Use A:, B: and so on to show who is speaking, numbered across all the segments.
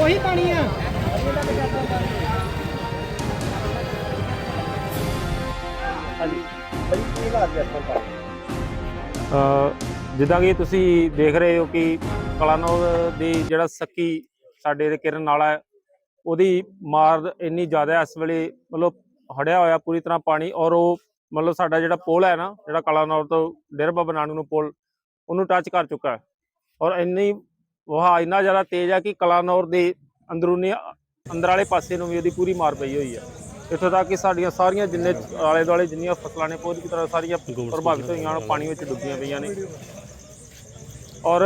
A: ਉਹੀ ਪਾਣੀ ਆ।
B: ਜਿੱਦਾਂ ਕਿ ਤੁਸੀਂ ਦੇਖ ਰਹੇ ਹੋ ਕਿ ਕਲਾਨੌਰ ਦੀ ਜਿਹੜਾ ਸੱਕੀ ਸਾਡੇ ਕਿਰਨ ਨਾਲ ਹੈ, ਉਹਦੀ ਮਾਰ ਇੰਨੀ ਜ਼ਿਆਦਾ ਇਸ ਵੇਲੇ ਮਤਲਬ ਹੜਿਆ ਹੋਇਆ ਪੂਰੀ ਤਰ੍ਹਾਂ ਪਾਣੀ ਔਰ ਉਹ ਮਤਲਬ ਸਾਡਾ ਜਿਹੜਾ ਪੁਲ ਹੈ ਨਾ ਜਿਹੜਾ ਕਲਾਨੌਰ ਤੋਂ ਡੇਰਾ ਬਾਬਾ ਨਾਨਕ ਨੂੰ ਪੁਲ ਉਹਨੂੰ ਟੱਚ ਕਰ ਚੁੱਕਾ ਹੈ। ਔਰ ਇੰਨੀ ਵਹਾ ਇੰਨਾ ਜ਼ਿਆਦਾ ਤੇਜ਼ ਹੈ ਕਿ ਕਲਾਨੌਰ ਦੇ ਅੰਦਰੂਨੀ ਅੰਦਰ ਵਾਲੇ ਪਾਸੇ ਨੂੰ ਵੀ ਉਹਦੀ ਪੂਰੀ ਮਾਰ ਪਈ ਹੋਈ ਹੈ। ਇੱਥੋਂ ਤੱਕ ਕਿ ਸਾਡੀਆਂ ਸਾਰੀਆਂ ਜਿੰਨੇ ਆਲੇ ਦੁਆਲੇ ਜਿੰਨੀਆਂ ਫਸਲਾਂ ਨੇ ਪੂਰੀ ਤਰ੍ਹਾਂ ਸਾਰੀਆਂ ਪ੍ਰਭਾਵਿਤ ਹੋਈਆਂ ਹਨ ਪਾਣੀ ਵਿੱਚ ਡੁੱਬੀਆਂ ਪਈਆਂ ਨੇ। ਔਰ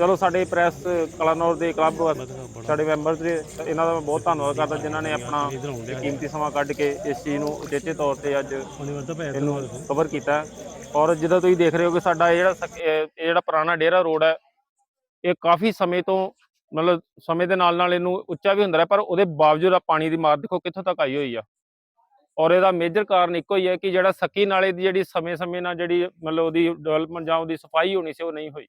B: ਚਲੋ ਸਾਡੇ ਪ੍ਰੈਸ ਕਲਾਨੌਰ ਦੇ ਕਲੱਬ ਸਾਡੇ ਮੈਂਬਰ ਦੇ, ਇਹਨਾਂ ਦਾ ਮੈਂ ਬਹੁਤ ਧੰਨਵਾਦ ਕਰਦਾ ਜਿਨ੍ਹਾਂ ਨੇ ਆਪਣਾ ਕੀਮਤੀ ਸਮਾਂ ਕੱਢ ਕੇ ਇਸ ਚੀਜ਼ ਨੂੰ ਉਚੇਚੇ ਤੌਰ ਤੇ ਅੱਜ ਇਹਨੂੰ ਕਵਰ ਕੀਤਾ। ਔਰ ਜਿੱਦਾਂ ਤੁਸੀਂ ਦੇਖ ਰਹੇ ਹੋ ਕਿ ਸਾਡਾ ਇਹ ਜਿਹੜਾ ਇਹ ਇਹ ਜਿਹੜਾ ਪੁਰਾਣਾ ਡੇਰਾ ਰੋਡ ਹੈ, ਇਹ ਕਾਫੀ ਸਮੇਂ ਤੋਂ ਮਤਲਬ ਸਮੇਂ ਦੇ ਨਾਲ ਨਾਲ ਇਹਨੂੰ ਉੱਚਾ ਵੀ ਹੁੰਦਾ ਰਿਹਾ, ਪਰ ਉਹਦੇ ਬਾਵਜੂਦ ਆ ਪਾਣੀ ਦੀ ਮਾਰ ਦੇਖੋ ਕਿੱਥੋਂ ਤੱਕ ਆਈ ਹੋਈ ਆ। ਔਰ ਇਹਦਾ ਮੇਜਰ ਕਾਰਨ ਇੱਕੋ ਹੀ ਹੈ ਕਿ ਜਿਹੜਾ ਸੱਕੀ ਨਾਲੇ ਦੀ ਜਿਹੜੀ ਸਮੇਂ-ਸਮੇਂ ਨਾਲ ਜਿਹੜੀ ਮਤਲਬ ਉਹਦੀ ਡਿਵੈਲਪਮੈਂਟ ਜਾਂ ਉਹਦੀ ਸਫ਼ਾਈ ਹੋਣੀ ਸੀ, ਉਹ ਨਹੀਂ ਹੋਈ।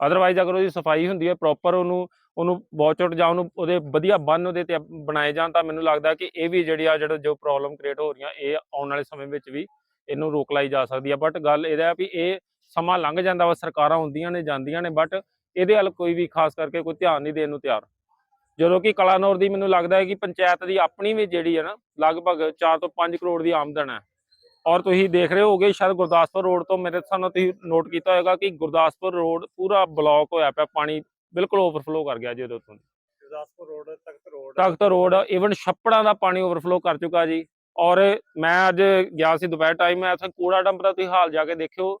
B: ਅਦਰਵਾਈਜ਼ ਅਗਰ ਉਹਦੀ ਸਫ਼ਾਈ ਹੁੰਦੀ ਹੈ ਪ੍ਰੋਪਰ ਉਹਨੂੰ ਉਹਨੂੰ ਬੌਚਟ ਜਾਂ ਉਹਨੂੰ ਉਹਦੇ ਵਧੀਆ ਬੰਨ ਉਹਦੇ ਤੇ ਬਣਾਏ ਜਾਣ ਤਾਂ ਮੈਨੂੰ ਲੱਗਦਾ ਕਿ ਇਹ ਵੀ ਜਿਹੜੀ ਆ ਜਿਹੜਾ ਜੋ ਪ੍ਰੋਬਲਮ ਕ੍ਰੀਏਟ ਹੋ ਰਹੀਆਂ, ਇਹ ਆਉਣ ਵਾਲੇ ਸਮੇਂ ਵਿੱਚ ਵੀ ਇਹਨੂੰ ਰੋਕ ਲਾਈ ਜਾ ਸਕਦੀ ਹੈ। ਬਟ ਗੱਲ ਇਹਦਾ ਵੀ ਇਹ ਸਮਾਂ ਲੰਘ ਜਾਂਦਾ ਵਾ, ਸਰਕਾਰਾਂ ਹੁੰਦੀਆਂ ਨੇ, ਜਾਂਦੀਆਂ ਨੇ ਬਟ ਇਹਦੇ ਵੱਲ ਕੋਈ ਵੀ ਖਾਸ ਕਰਕੇ ਕੋਈ ਧਿਆਨ ਨਹੀਂ ਦੇਣ ਨੂੰ ਤਿਆਰ। ਜਦੋਂ ਕਿ ਕਲਾਨੌਰ ਦੀ ਮੈਨੂੰ ਲੱਗਦਾ ਹੈ ਕਿ ਪੰਚਾਇਤ ਦੀ ਆਪਣੀ ਵੀ ਜਿਹੜੀ ਹੈ ਨਾ, ਲਗਭਗ 4 ਤੋਂ 5 ਕਰੋੜ ਦੀ ਆਮਦਨ ਹੈ। ਔਰ ਤੁਸੀਂ ਦੇਖ ਰਹੇ ਹੋਗੇ ਸ਼ਾਇਦ ਗੁਰਦਾਸਪੁਰ ਰੋਡ ਤੋਂ ਮੇਰੇ ਸਾਨੂੰ ਤੁਸੀਂ ਨੋਟ ਕੀਤਾ ਹੋਵੇਗਾ ਕਿ ਗੁਰਦਾਸਪੁਰ ਰੋਡ ਪੂਰਾ ਬਲੌਕ ਹੋਇਆ ਪਿਆ ਪਾਣੀ ਬਿਲਕੁਲ ਓਵਰਫਲੋ ਕਰ ਗਿਆ ਜੀ ਉਹਦੇ ਉੱਤੋਂ
C: Gurdaspur road Takht road.
B: Takht road even ਛੱਪੜਾਂ ਦਾ ਪਾਣੀ ਓਵਰਫਲੋ ਕਰ ਚੁੱਕਾ ਜੀ। ਔਰ ਮੈਂ ਅੱਜ ਗਿਆ ਸੀ ਦੁਪਹਿਰ ਟਾਈਮ ਮੈਂ ਇੱਥੇ ਕੂੜਾ ਡੰਪ ਦਾ ਤੁਸੀਂ ਹਾਲ ਜਾ ਕੇ ਦੇਖਿਓ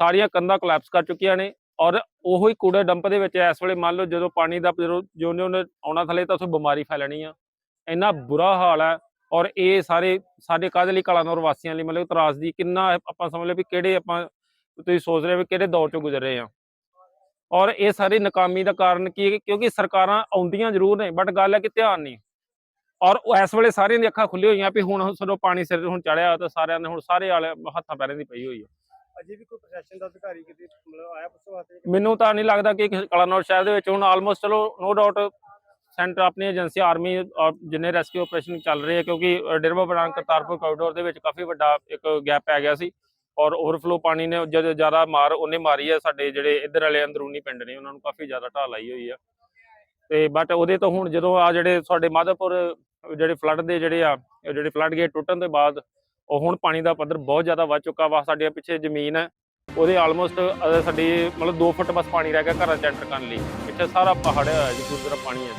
B: ਸਾਰੀਆਂ ਕੰਧਾਂ ਕੋਲੈਪਸ ਕਰ ਚੁੱਕੀਆਂ ਨੇ। ਔਰ ਉਹੋ ਹੀ ਕੂੜੇ ਡੰਪ ਦੇ ਵਿੱਚ ਇਸ ਵੇਲੇ ਮੰਨ ਲਓ ਜਦੋਂ ਪਾਣੀ ਦਾ ਜਦੋਂ ਜਿਉਂ ਉਹਨੇ ਆਉਣਾ ਥੱਲੇ ਤਾਂ ਉੱਥੇ ਬਿਮਾਰੀ ਫੈਲਣੀ ਆ। ਇੰਨਾ ਬੁਰਾ ਹਾਲ ਹੈ। ਔਰ ਇਹ ਸਾਰੇ ਸਾਡੇ ਕਾਹਦੇ ਲਈ ਕਲਾਨੌਰ ਵਾਸੀਆਂ ਲਈ ਮਤਲਬ ਤਰਾਸਦੀ ਕਿੰਨਾ ਆਪਾਂ ਸਮਝ ਲਓ ਵੀ ਕਿਹੜੇ ਆਪਾਂ ਤੁਸੀਂ ਸੋਚ ਰਹੇ ਹੋ ਵੀ ਕਿਹੜੇ ਦੌਰ ਚੋਂ ਗੁਜ਼ਰ ਰਹੇ ਆ ਔਰ ਇਹ ਸਾਰੀ ਨਾਕਾਮੀ ਦਾ ਕਾਰਨ ਕੀ ਹੈ ਕਿਉਂਕਿ ਸਰਕਾਰਾਂ ਆਉਂਦੀਆਂ ਜ਼ਰੂਰ ਨੇ ਬਟ ਗੱਲ ਹੈ ਕਿ ਧਿਆਨ ਨਹੀਂ। ਔਰ ਇਸ ਵੇਲੇ ਸਾਰਿਆਂ ਦੀਆਂ ਅੱਖਾਂ ਖੁੱਲੀਆਂ ਹੋਈਆਂ ਵੀ ਹੁਣ ਜਦੋਂ ਪਾਣੀ ਸਿਰ ਹੁਣ ਚੜਿਆ ਤਾਂ ਸਾਰਿਆਂ ਨੇ ਹੁਣ ਸਾਰੇ ਵਾਲੇ ਹੱਥਾਂ ਪੈਰਾਂ ਦੀ ਪਈ ਹੋਈ ਹੈ।
C: ਅਜੇ ਵੀ ਕੋਈ ਪ੍ਰਸ਼ਾਸਨ ਦਾ ਅਧਿਕਾਰੀ ਕਿਤੇ ਮਤਲਬ ਆਇਆ ਪੁੱਛੋ ਵਾਸਤੇ
B: ਮੈਨੂੰ ਤਾਂ ਨਹੀਂ ਲੱਗਦਾ ਕਿ ਕਲਾਨੌਰ ਸ਼ਹਿਰ ਦੇ ਵਿੱਚ ਹੁਣ ਆਲਮੋਸਟ ਚਲੋ ਨੋ ਡਾਊਟ ਸੈਂਟਰ ਆਪਣੀ ਏਜੰਸੀ ਆਰਮੀ ਜਿੰਨੇ ਰੈਸਕਿਊ ਆਪਰੇਸ਼ਨ ਚੱਲ ਰਹੇ ਆ ਕਿਉਂਕਿ ਅ, ਡੇਰਾ ਕਰਤਾਰਪੁਰ ਕੋਰੀਡੋਰ ਦੇ ਵਿੱਚ ਕਾਫੀ ਵੱਡਾ ਇੱਕ ਗੈਪ ਪੈ ਗਿਆ ਸੀ ਔਰ ਓਵਰਫਲੋ ਪਾਣੀ ਨੇ ਜਦ ਜ਼ਿਆਦਾ ਮਾਰ ਉਹਨੇ ਮਾਰੀ ਹੈ ਸਾਡੇ ਜਿਹੜੇ ਇੱਧਰ ਵਾਲੇ ਅੰਦਰੂਨੀ ਪਿੰਡ ਨੇ ਉਹਨਾਂ ਨੂੰ ਕਾਫੀ ਜ਼ਿਆਦਾ ਢਾਹ ਲਾਈ ਹੋਈ ਆ। ਤੇ ਬਟ ਉਹਦੇ ਤੋਂ ਹੁਣ ਜਦੋਂ ਆ ਜਿਹੜੇ ਸਾਡੇ ਮਾਧੋਪੁਰ ਜਿਹੜੇ ਫਲੱਡ ਦੇ ਜਿਹੜੇ ਆ ਜਿਹੜੇ ਫਲੱਡ ਗੇਟ ਟੁੱਟਣ ਦੇ ਬਾਅਦ ਉਹ ਹੁਣ ਪਾਣੀ ਦਾ ਪੱਧਰ ਬਹੁਤ ਜ਼ਿਆਦਾ ਵੱਧ ਚੁੱਕਾ ਵਾ ਸਾਡੇ ਪਿੱਛੇ ਜ਼ਮੀਨ ਹੈ ਉਹਦੇ ਆਲਮੋਸਟ ਸਾਡੀ ਮਤਲਬ 2 ਫੁੱਟ ਬਸ ਪਾਣੀ ਰਹਿ ਗਿਆ ਘਰਾਂ ਚ ਐਂਟਰ ਕਰਨ ਲਈ। ਇੱਥੇ ਸਾਰਾ ਪਹਾੜ ਹੈ ਜੀ ਪੂਰੀ ਤਰ੍ਹਾਂ ਪਾਣੀ ਹੈ